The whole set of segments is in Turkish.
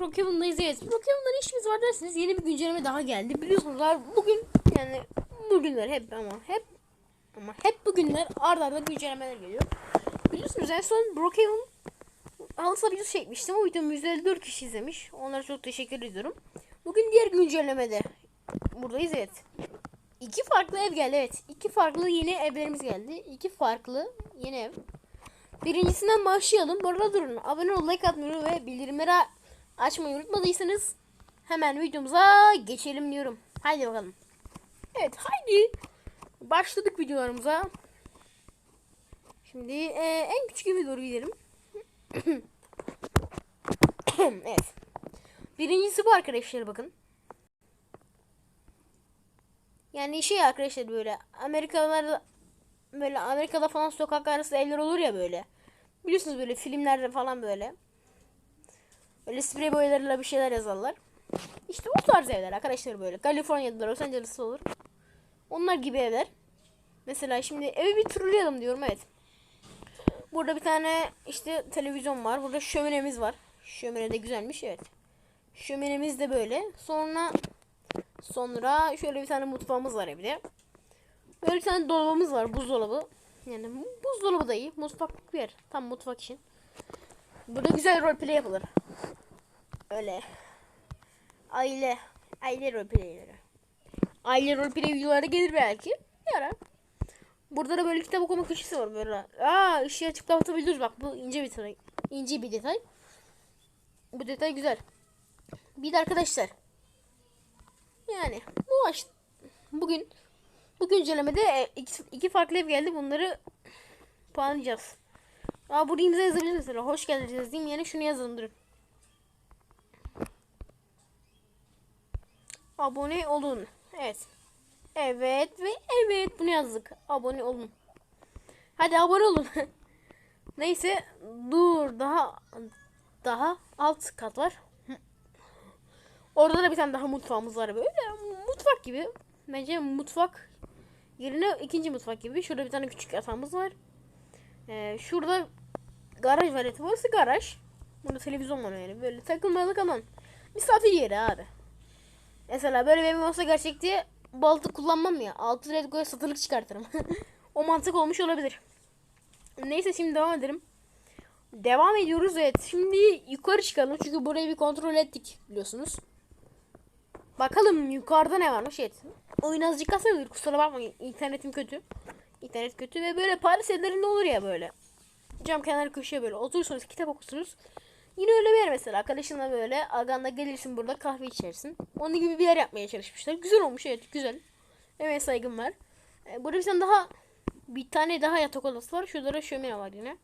Brookhaven'dayız evet. Brookhaven'da ne işimiz var derseniz yeni bir güncelleme daha geldi. Biliyorsunuz bugün yani bugünler hep ama hep ama hep bugünler arda arda güncellemeler geliyor. Biliyorsunuz en son Brookhaven Alsa videosu çekmiştim. O videomu 154 kişi izlemiş. Onlara çok teşekkür ediyorum. Bugün diğer güncellemede buradayız evet. İki farklı ev geldi evet. İki farklı yeni evlerimiz geldi. İki farklı yeni ev. Birincisinden başlayalım. Bu arada durun. Abone ol, like atmayı ve bildirimleri açmayı unutmadıysanız hemen videomuza geçelim diyorum. Haydi bakalım. Evet haydi. Başladık videolarımıza. Şimdi e, en küçük eve doğru gidelim. evet. Birincisi bu arkadaşlar bakın. Yani şey arkadaşlar böyle Amerikalılar böyle Amerika'da falan sokak arası evler olur ya böyle. Biliyorsunuz böyle filmlerde falan böyle. Böyle sprey boyalarıyla bir şeyler yazarlar. İşte o tarz evler arkadaşlar böyle. Kaliforniya'da Los Angeles'ta olur. Onlar gibi evler. Mesela şimdi evi bir turlayalım diyorum evet. Burada bir tane işte televizyon var. Burada şöminemiz var. Şömine de güzelmiş evet. Şöminemiz de böyle. Sonra sonra şöyle bir tane mutfağımız var evde. Böyle bir tane dolabımız var. Buzdolabı. Yani buzdolabı da iyi. Mutfak bir yer. Tam mutfak için. Burada güzel roleplay yapılır. Öyle. Aile. Aile roleplayleri. Aile roleplay videoları gelir belki. Yara. Burada da böyle kitap okuma köşesi var böyle. Aa ışığı açıp kapatabiliyoruz bak bu ince bir detay. İnce bir detay. Bu detay güzel. Bir de arkadaşlar. Yani bu aş bugün bu güncellemede e, iki, iki farklı ev geldi. Bunları puanlayacağız. Aa burada imza yazabiliriz mesela. Hoş geldiniz yazayım. Yani şunu yazalım durun. Abone olun. Evet. Evet ve evet bunu yazdık. Abone olun. Hadi abone olun. Neyse dur daha daha alt kat var. Orada da bir tane daha mutfağımız var böyle. Mutfak gibi. Bence mutfak yerine ikinci mutfak gibi. Şurada bir tane küçük yatağımız var. Ee, şurada garaj var. Evet, burası garaj. Burada televizyon var yani. Böyle takılmalık aman. Misafir yeri abi. Mesela böyle bir evim olsa gerçekte baltı kullanmam ya. 6 liraya koyup satılık çıkartırım. o mantık olmuş olabilir. Neyse şimdi devam edelim. Devam ediyoruz evet. Şimdi yukarı çıkalım çünkü burayı bir kontrol ettik biliyorsunuz. Bakalım yukarıda ne varmış evet. Oyun azıcık kasabilir kusura bakmayın internetim kötü. İnternet kötü ve böyle Paris evlerinde olur ya böyle. Cam kenarı köşeye böyle oturursunuz kitap okursunuz. Yine öyle bir yer mesela arkadaşınla böyle aganla gelirsin burada kahve içersin. Onun gibi bir yer yapmaya çalışmışlar. Güzel olmuş evet güzel. Evet saygım var. Ee, burada bir tane daha bir tane daha yatak odası var. Şurada da şömine var yine.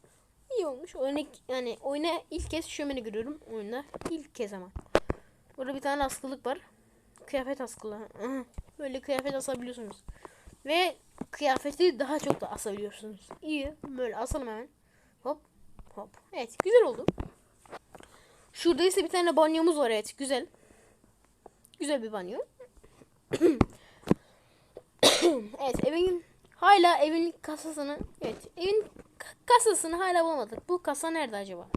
İyi olmuş. Oyuna, yani oyuna ilk kez şömine görüyorum oyunda. İlk kez ama. Burada bir tane askılık var. Kıyafet askılığı. Böyle kıyafet asabiliyorsunuz. Ve kıyafeti daha çok da asabiliyorsunuz. İyi. Böyle asalım hemen. Hop. Hop. Evet. Güzel oldu. Şurada ise bir tane banyomuz var. Evet. Güzel. Güzel bir banyo. evet. Evin hala evin kasasını evet. Evin kasasını hala bulamadık. Bu kasa nerede acaba?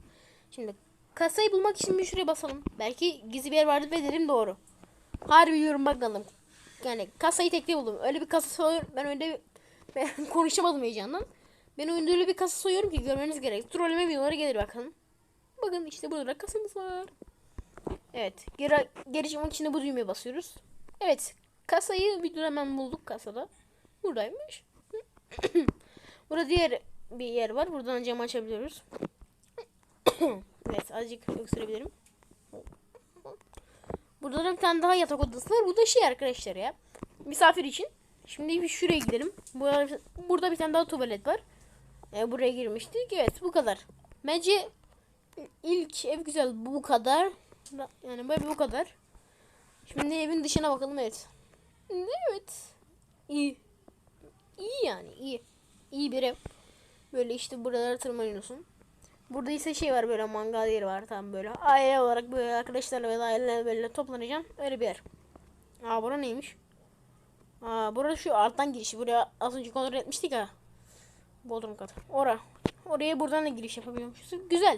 Şimdi kasayı bulmak için bir şuraya basalım. Belki gizli bir yer vardı ve dedim doğru. Harbi diyorum bakalım. Yani kasayı tekte buldum. Öyle bir kasa. Ben öyle ben konuşamadım heyecandan. Ben oyunda öyle bir kasa soyuyorum ki görmeniz gerek. Trolleme videoları gelir bakın. Bakın işte burada kasamız var. Evet. Geri, geri çıkmak için de bu düğmeye basıyoruz. Evet. Kasayı videoda hemen bulduk kasada. Buradaymış. Burada diğer bir yer var. Buradan cam açabiliyoruz. evet azıcık öksürebilirim. Burada da bir tane daha yatak odası var. Bu da şey arkadaşlar ya. Misafir için. Şimdi bir şuraya gidelim. Burada, burada bir tane daha tuvalet var. E, buraya girmiştik. Evet bu kadar. Bence ilk ev güzel. Bu kadar. Yani böyle bu kadar. Şimdi evin dışına bakalım evet. Evet. İyi. İyi yani iyi. İyi bir ev. Böyle işte buralara tırmanıyorsun. Burada ise şey var böyle mangal yeri var tam böyle. Aile olarak böyle arkadaşlarla ve ailelerle böyle toplanacağım. Öyle bir yer. Aa bura neymiş? Aa burada şu alttan girişi. Buraya az önce kontrol etmiştik ha. Bodrum katı. Ora. Oraya buradan da giriş yapabiliyormuşuz. Güzel.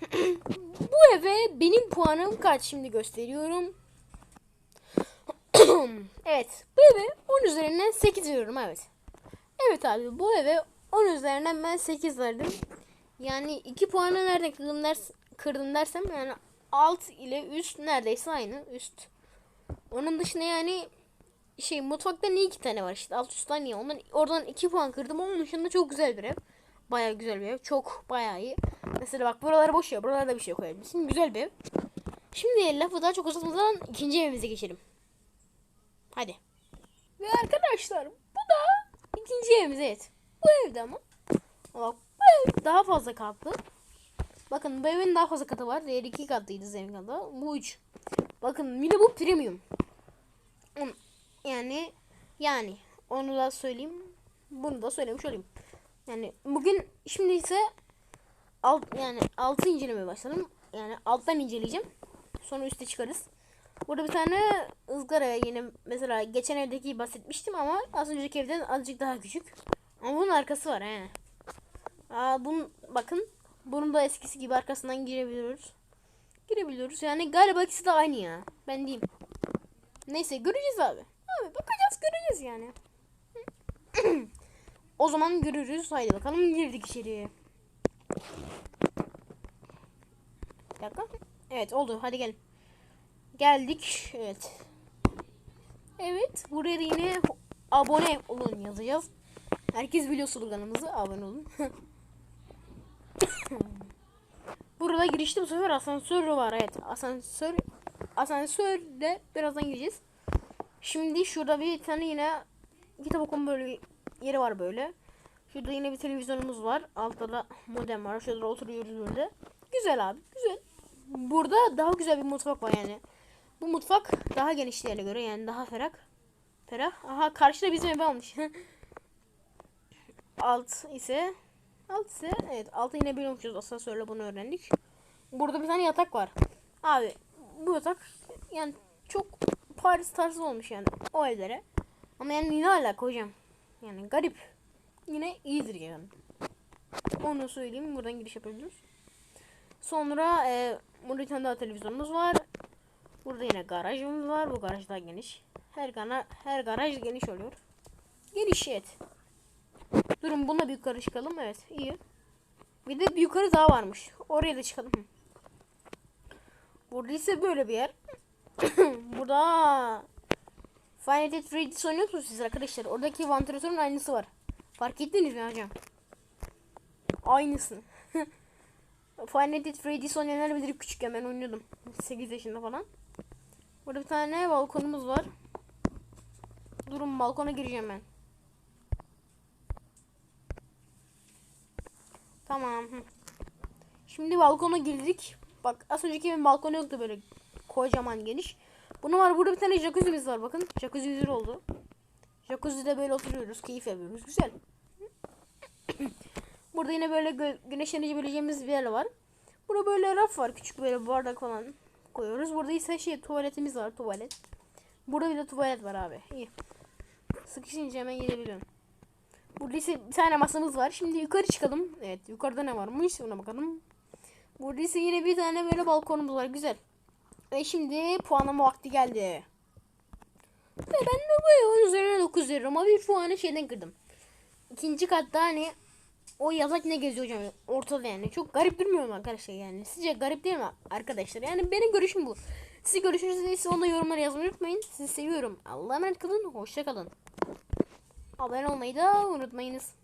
Bu eve benim puanım kaç şimdi gösteriyorum. evet bu eve 10 üzerinden 8 veriyorum evet. Evet abi bu eve 10 üzerinden ben 8 verdim. Yani 2 puanı nereden kırdım, ders, kırdım dersem yani alt ile üst neredeyse aynı üst. Onun dışında yani şey mutfakta niye iki tane var işte alt üstten niye ondan oradan 2 puan kırdım onun dışında çok güzel bir ev. Baya güzel bir ev. Çok baya iyi. Mesela bak buralar boş ya. Buralarda bir şey koyabilirsin. Güzel bir ev. Şimdi lafı daha çok uzatmadan ikinci evimize geçelim. Hadi. Ve arkadaşlar bu da ikinci evimiz evet. Bu evde ama. Bak bu ev daha fazla katlı. Bakın bu evin daha fazla katı var. Diğer iki katlıydı zemin katı. Bu üç. Bakın bir bu premium. Yani yani onu da söyleyeyim. Bunu da söylemiş olayım. Yani bugün şimdi ise alt yani altı incelemeye başladım. Yani alttan inceleyeceğim. Sonra üste çıkarız. Burada bir tane ızgara yine mesela geçen evdeki bahsetmiştim ama az önceki evden azıcık daha küçük. Ama bunun arkası var he. Aa bunun bakın bunun da eskisi gibi arkasından girebiliyoruz. Girebiliyoruz. Yani galiba ikisi de aynı ya. Ben diyeyim. Neyse göreceğiz abi. Bakacağız göreceğiz yani. O zaman görürüz. Haydi bakalım girdik içeriye. Bir dakika. Evet oldu. Hadi gelin. Geldik. Evet. Evet. Buraya yine abone olun yazacağız. Herkes biliyor sloganımızı. Abone olun. Burada girişte bu sefer asansör var. Evet. Asansör asansörde birazdan gireceğiz. Şimdi şurada bir tane yine kitap okuma böyle yeri var böyle. Şurada yine bir televizyonumuz var. Altta da modem var. Şurada oturuyoruz böyle. Güzel abi. Güzel. Burada daha güzel bir mutfak var yani. Bu mutfak daha geniş diğerine göre yani daha ferah. Ferah. Aha karşıda bizim ev almış. Alt ise alt ise evet altı yine biliyormuşuz asansörle bunu öğrendik. Burada bir tane yatak var. Abi bu yatak yani çok Paris tarzı olmuş yani o evlere. Ama yani ne alaka hocam? Yani garip. Yine iyidir yani. Onu söyleyeyim. Buradan giriş yapabiliyoruz. Sonra e, burada bir tane daha televizyonumuz var. Burada yine garajımız var. Bu garaj daha geniş. Her gana, her garaj geniş oluyor. Geniş evet. Durun bununla bir yukarı çıkalım. Evet iyi. Bir de bir yukarı daha varmış. Oraya da çıkalım. Burada ise böyle bir yer. Burada Final Fantasy 3 oynuyor musunuz siz arkadaşlar? Oradaki vantilatörün aynısı var. Fark ettiniz mi hocam? Aynısı. Final Fantasy 3 oynayanlar bilir küçükken ben oynuyordum. 8 yaşında falan. Burada bir tane balkonumuz var. Durun balkona gireceğim ben. Tamam. Şimdi balkona girdik. Bak az önceki evin balkonu yoktu böyle kocaman geniş. Bunun var burada bir tane jacuzzi'miz var bakın. Jacuzzi güzel oldu. Jacuzzi'de böyle oturuyoruz, keyif yapıyoruz. Güzel. burada yine böyle gö güneşlenebileceğimiz bir yer var. Burada böyle raf var. Küçük böyle bardak falan koyuyoruz. Burada ise şey tuvaletimiz var, tuvalet. Burada bir de tuvalet var abi. İyi. Sıkışınca hemen gidebiliyorum. Burada ise bir tane masamız var. Şimdi yukarı çıkalım. Evet yukarıda ne varmış ona bakalım. Burada ise yine bir tane böyle balkonumuz var. Güzel. Ve şimdi puanlama vakti geldi. Ve ben de bu oyun üzerine 9 veriyorum ama bir puanı şeyden kırdım. İkinci katta hani o yazak ne geziyor hocam ortada yani. Çok garip durmuyor mu arkadaşlar yani. Sizce garip değil mi arkadaşlar? Yani benim görüşüm bu. Siz görüşünüz neyse onu yorumlara yazmayı unutmayın. Sizi seviyorum. Allah'a emanet kalın. Hoşça kalın. Abone olmayı da unutmayınız.